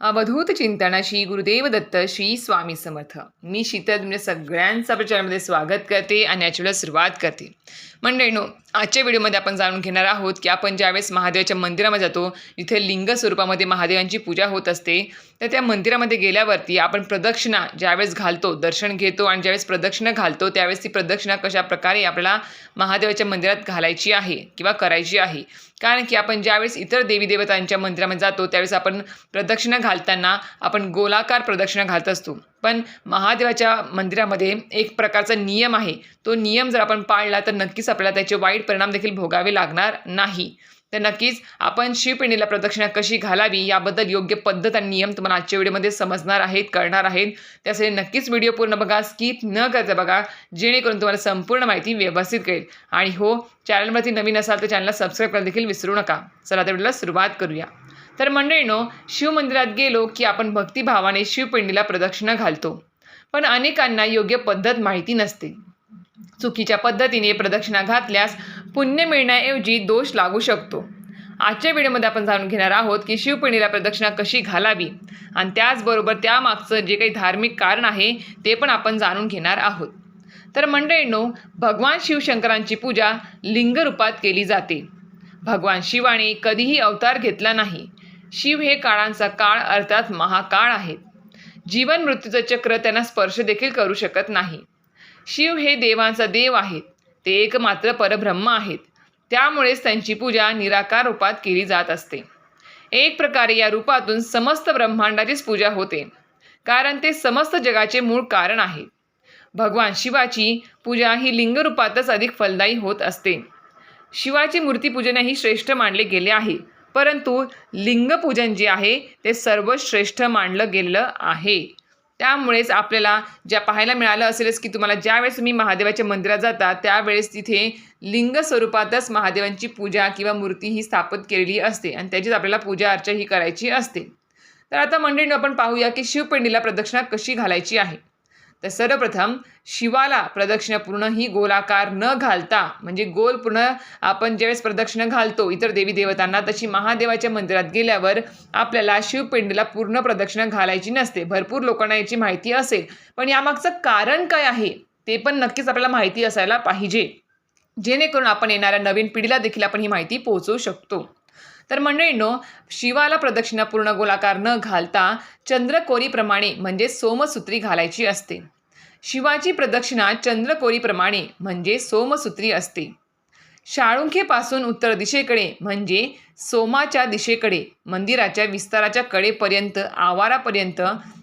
अवधूत चिंतनाशी श्री गुरुदेव दत्त श्री स्वामी समर्थ. मी शीतल म्हणजे सगळ्यांचा प्रचारामध्ये स्वागत करते आणि याची सुरुवात करते. मंडळीनो आजच्या व्हिडिओमध्ये आपण जाणून घेणार आहोत की आपण ज्यावेळेस महादेवाच्या मंदिरामध्ये जातो जिथे लिंग स्वरूपामध्ये महादेवांची पूजा होत असते तर त्या मंदिरामध्ये गेल्यावरती आपण प्रदक्षिणा ज्यावेळेस घालतो दर्शन घेतो आणि ज्यावेळेस प्रदक्षिणा घालतो त्यावेळेस ती प्रदक्षिणा कशा प्रकारे आपल्याला महादेवाच्या मंदिरात घालायची आहे किंवा करायची आहे. कारण की आपण ज्यावेळेस इतर देवी देवतांच्या मंदिरामध्ये जातो त्यावेळेस आपण प्रदक्षिणा घालताना आपण गोलाकार प्रदक्षिणा घालत असतो. पण महादेवाच्या मंदिरामध्ये एक प्रकारचा नियम आहे. तो नियम जर आपण पाळला तर नक्कीच आपल्याला त्याचे वाईट परिणाम देखील भोगावे लागणार नाही. तर नक्कीच आपण शिवपिंडीला प्रदक्षिणा कशी घालावी याबद्दल योग्य पद्धत आणि नियम तुम्हाला आजच्या व्हिडिओमध्ये समजणार आहेत कळणार आहेत. त्यासाठी नक्कीच व्हिडिओ पूर्ण बघा स्किप न करता बघा जेणेकरून तुम्हाला संपूर्ण माहिती व्यवस्थित कळेल. आणि हो चॅनलवरती नवीन असाल तर चॅनलला सबस्क्राईब करायला देखील विसरू नका. चला त्या व्हिडिओला सुरुवात करूया. तर मंडळीनो शिवमंदिरात गेलो की आपण भक्तिभावाने शिवपिंडीला प्रदक्षिणा घालतो. पण अनेकांना योग्य पद्धत माहिती नसते. चुकीच्या पद्धतीने प्रदक्षिणा घातल्यास पुण्य मिळण्याऐवजी दोष लागू शकतो. आजच्या व्हिडिओमध्ये आपण जाणून घेणार आहोत की शिवपिंडीला प्रदक्षिणा कशी घालावी आणि त्याचबरोबर त्यामागचं जे काही धार्मिक कारण आहे ते पण आपण जाणून घेणार आहोत. तर मंडळींनो भगवान शिवशंकरांची पूजा लिंगरूपात केली जाते. भगवान शिवाने कधीही अवतार घेतला नाही. शिव हे काळांचा काळ अर्थात महाकाळ आहेत. जीवन मृत्यूचं चक्र त्यांना स्पर्श देखील करू शकत नाही. शिव हे देवांचा देव आहेत. ते एकमात्र परब्रह्म आहेत. त्यामुळेच त्यांची पूजा निराकार रूपात केली जात असते. एक प्रकारे या रूपातून समस्त ब्रह्मांडाचीच पूजा होते. कारण ते समस्त जगाचे मूळ कारण आहे. भगवान शिवाची पूजा ही लिंगरूपातच अधिक फलदायी होत असते. शिवाची मूर्तीपूजनही श्रेष्ठ मानले गेले आहे. परंतु लिंगपूजन जे आहे ते सर्वश्रेष्ठ मानलं गेलेलं आहे. त्यामुळेच आपल्याला ज्या पाहायला मिळालं असेलच की तुम्हाला ज्यावेळेस तुम्ही महादेवाच्या मंदिरात जाता त्यावेळेस तिथे लिंग स्वरूपातच महादेवांची पूजा किंवा मूर्ती ही स्थापित केलेली असते आणि त्याचीच आपल्याला पूजा अर्चा ही करायची असते. तर आता मंडळीनं आपण पाहूया की शिवपिंडीला प्रदक्षिणा कशी घालायची आहे. तर सर्वप्रथम शिवाला प्रदक्षिणा पूर्ण ही गोलाकार न घालता म्हणजे गोल पूर्ण आपण ज्यावेळेस प्रदक्षिणा घालतो इतर देवी देवतांना तशी महादेवाच्या मंदिरात गेल्यावर आपल्याला शिवपिंडीला पूर्ण प्रदक्षिणा घालायची नसते. भरपूर लोकांना याची माहिती असेल. पण यामागचं कारण काय आहे? ते पण नक्कीच आपल्याला माहिती असायला पाहिजे. जेणेकरून आपण येणाऱ्या नवीन पिढीला देखील आपण ही माहिती पोहोचवू शकतो. तर मंडळींनो शिवाला प्रदक्षिणा पूर्ण गोलाकार न घालता चंद्रकोरीप्रमाणे म्हणजे सोमसूत्री घालायची असते. शिवाची प्रदक्षिणा चंद्रकोरीप्रमाणे म्हणजे सोमसूत्री असते. शाळुंखेपासून उत्तर दिशेकडे म्हणजे सोमाच्या दिशेकडे मंदिराच्या विस्ताराच्या कडेपर्यंत आवारापर्यंत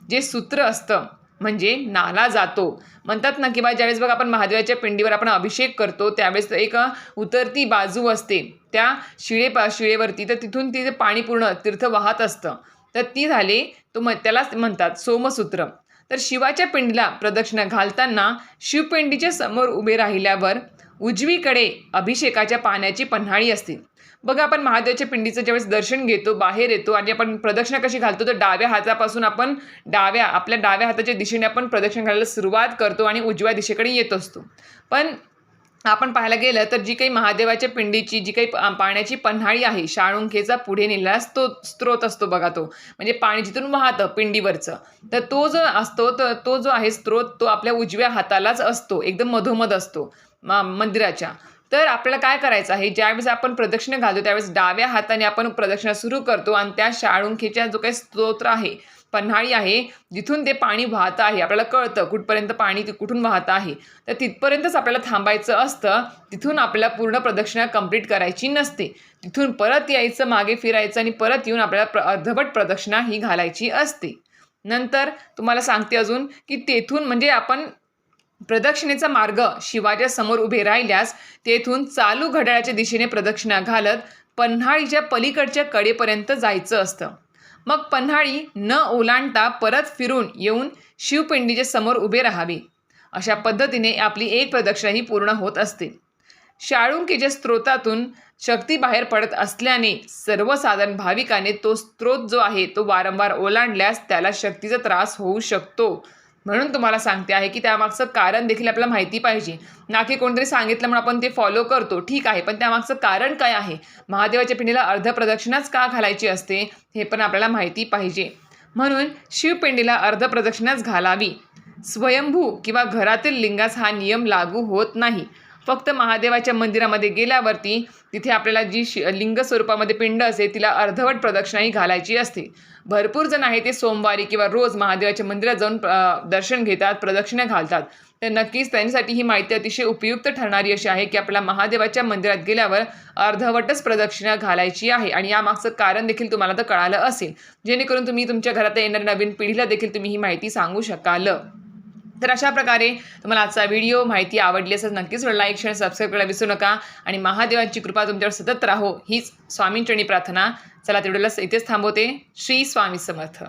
जे सूत्र असतं म्हणजे नाला जातो. म्हणतात ना की बा ज्यावेळेस बघ आपण महादेवाच्या पिंडीवर आपण अभिषेक करतो त्यावेळेस एक उतरती बाजू असते. त्या शिळे पा शिळेवरती तर तिथून तिथे पाणी पूर्ण तीर्थ वाहत असतं. तर ती झाली तो म त्यालाच म्हणतात सोमसूत्र. तर शिवाच्या पिंडीला प्रदक्षिणा घालताना शिवपिंडीच्या समोर उभे राहिल्यावर उजवीकडे अभिषेकाच्या पाण्याची पन्हाळी असते बघा आपण महादेवाच्या पिंडीचं ज्यावेळेस दर्शन घेतो बाहेर येतो आणि आपण प्रदक्षिणा कशी घालतो तर डाव्या हातापासून आपण डाव्या आपल्या डाव्या हाताच्या दिशेने आपण प्रदक्षिणा घालायला सुरुवात करतो आणि उजव्या दिशेकडे येत असतो. पण आपण पाहायला गेलं तर जी काही महादेवाच्या पिंडीची जी काही पाण्याची पन्हाळी आहे शाळुंखेचा पुढे नेलेला तो स्त्रोत असतो बघा तो. म्हणजे पाणी जिथून वाहतं पिंडीवरचं तर तो जो असतो तर तो जो आहे स्त्रोत तो आपल्या उजव्या हातालाच असतो एकदम मधोमध असतो. मा मंदिराच्या. तर आपल्याला काय करायचं आहे? ज्यावेळेस आपण प्रदक्षिणा घालतो त्यावेळेस डाव्या हाताने आपण प्रदक्षिणा सुरू करतो आणि त्या शाळुंखेच्या जो काही स्तोत्र आहे पन्हाळी आहे जिथून ते पाणी वाहतं आहे. आपल्याला कळतं कुठपर्यंत पाणी ते कुठून वाहतं आहे. तर तिथपर्यंतच आपल्याला थांबायचं असतं. तिथून आपल्याला पूर्ण प्रदक्षिणा कंप्लीट करायची नसते. तिथून परत यायचं मागे फिरायचं आणि परत येऊन आपल्याला प्र अर्धवट प्रदक्षिणा ही घालायची असते. नंतर तुम्हाला सांगते अजून की तेथून म्हणजे आपण प्रदक्षिणेचा मार्ग शिवाच्या समोर उभे राहिल्यास तेथून चालू घड्याळाच्या दिशेने प्रदक्षिणा घालत पन्हाळीच्या पलीकडच्या कडेपर्यंत जायचं असतं. मग पन्हाळी न ओलांडता परत फिरून येऊन शिवपिंडीच्या समोर उभे राहावे. अशा पद्धतीने आपली एक प्रदक्षिणा ही पूर्ण होत असते. शाळुंकीच्या स्त्रोतातून शक्ती बाहेर पडत असल्याने सर्वसाधारण भाविकाने तो स्त्रोत जो आहे तो वारंवार ओलांडल्यास त्याला शक्तीचा त्रास होऊ शकतो म्हणून तुम्हाला सांगते आहे की त्यामागचं कारण देखील आपल्याला माहिती पाहिजे. ना की कोणतरी सांगितलं म्हणून आपण ते फॉलो करतो. ठीक आहे पण त्यामागचं कारण काय आहे? महादेवाच्या पिंडीला अर्ध प्रदक्षिणाच का घालायची असते? हे पण आपल्याला माहिती पाहिजे. म्हणून शिवपिंडीला अर्धप्रदक्षिणाच घालावी. स्वयंभू किंवा घरातील लिंगास हा नियम लागू होत नाही. फक्त महादेवाच्या मंदिरामध्ये गेल्यावरती तिथे आपल्याला जी शि लिंग स्वरूपामध्ये पिंड असते तिला अर्धवट प्रदक्षिणाही घालायची असते. भरपूर जण आहे ते सोमवारी किंवा रोज महादेवाच्या मंदिरात जाऊन दर्शन घेतात प्रदक्षिणा घालतात. तर नक्कीच त्यांच्यासाठी ही माहिती अतिशय उपयुक्त ठरणारी अशी आहे की आपल्याला महादेवाच्या मंदिरात गेल्यावर अर्धवटच प्रदक्षिणा घालायची आहे. आणि यामागचं कारण देखील तुम्हाला तर कळालं असेल. जेणेकरून तुम्ही तुमच्या घरात येणाऱ्या नवीन पिढीला देखील तुम्ही ही माहिती सांगू शकाल. तर अशा प्रकारे तुम्हाला आजचा व्हिडिओ माहिती आवडली असेल नक्कीच लाईक शेअर सबस्क्राईब करायला विसरू नका. आणि महादेवांची कृपा तुमच्यावर सतत राहो हीच स्वामींचरणी प्रार्थना. चला तेवढ्याला इथेच थांबवते. श्री स्वामी समर्थ.